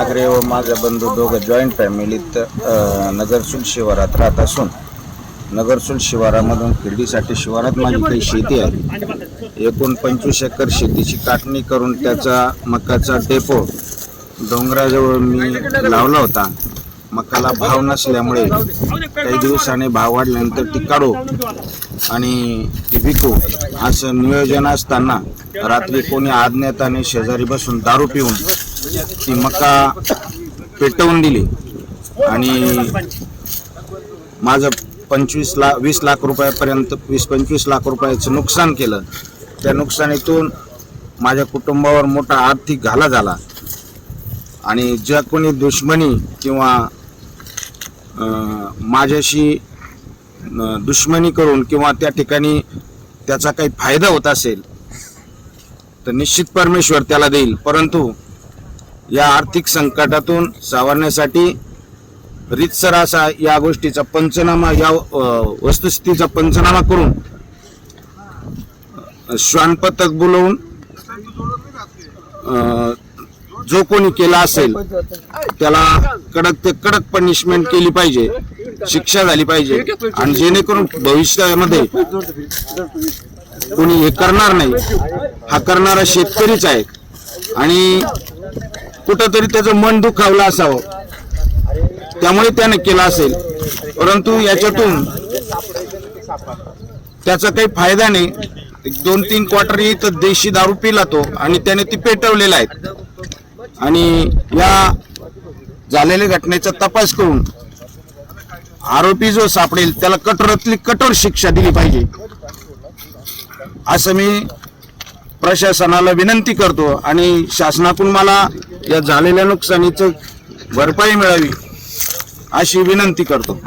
नागरे व माझा बंधू दोघं जॉईंट फॅमिलीत नगरसूल शिवारात राहत असून नगरसूल शिवारामधून खिर्डीसाठी शिवारात माझी काही शेती आहे. एकूण पंचवीस एकर शेतीची काटणी करून त्याचा मकाचा डेपो डोंगराजवळ मी लावला होता. मकाला भाव नसल्यामुळे काही दिवसाने भाव वाढल्यानंतर ती काढू आणि ती विकू असं नियोजन असताना रात्री कोणी आज्ञाताने शेजारी बसून दारू पिऊन ती मका पेटवून दिली. आणि माझं पंचवीस लाख वीस लाख रुपयापर्यंत वीस पंचवीस लाख रुपयाचं नुकसान केलं. त्या नुकसानीतून माझ्या कुटुंबावर मोठा आर्थिक घाला झाला. आणि ज्या कोणी दुश्मनी किंवा माझ्याशी दुश्मनी करून किंवा त्या ठिकाणी त्याचा काही फायदा होत असेल तर निश्चित परमेश्वर त्याला देईल. परंतु या आर्थिक संकटातून सावरण्यासाठी रितसर असा या गोष्टीचा पंचनामा या वस्तुस्थितीचा पंचनामा करून श्वानपथक बोलवून जो कोणी केला असेल त्याला कडक ते कडक पनिशमेंट केली पाहिजे शिक्षा झाली पाहिजे आणि जेणेकरून भविष्यामध्ये कोणी हे करणार नाही. हा करणारा शेतकरीच आहे. आणि कुठंतरी त्याचं मन दुखावलं असावं. त्यामुळे त्याने केलं असेल. परंतु याच्यातून त्याचा काही फायदा नाही. दोन तीन क्वार्टर येत देशी दारू पिला तो आणि त्याने ती पेटवलेला आहेत आणि या झालेल्या घटनेचा तपास करून आरोपी जो सापडेल त्याला कठोरातली कठोर शिक्षा दिली पाहिजे. असं मी प्रशासनाला विनंती करतो आणि शासनातून मला या झालेल्या नुकसानीचं भरपाई मिळावी अशी विनंती करतो.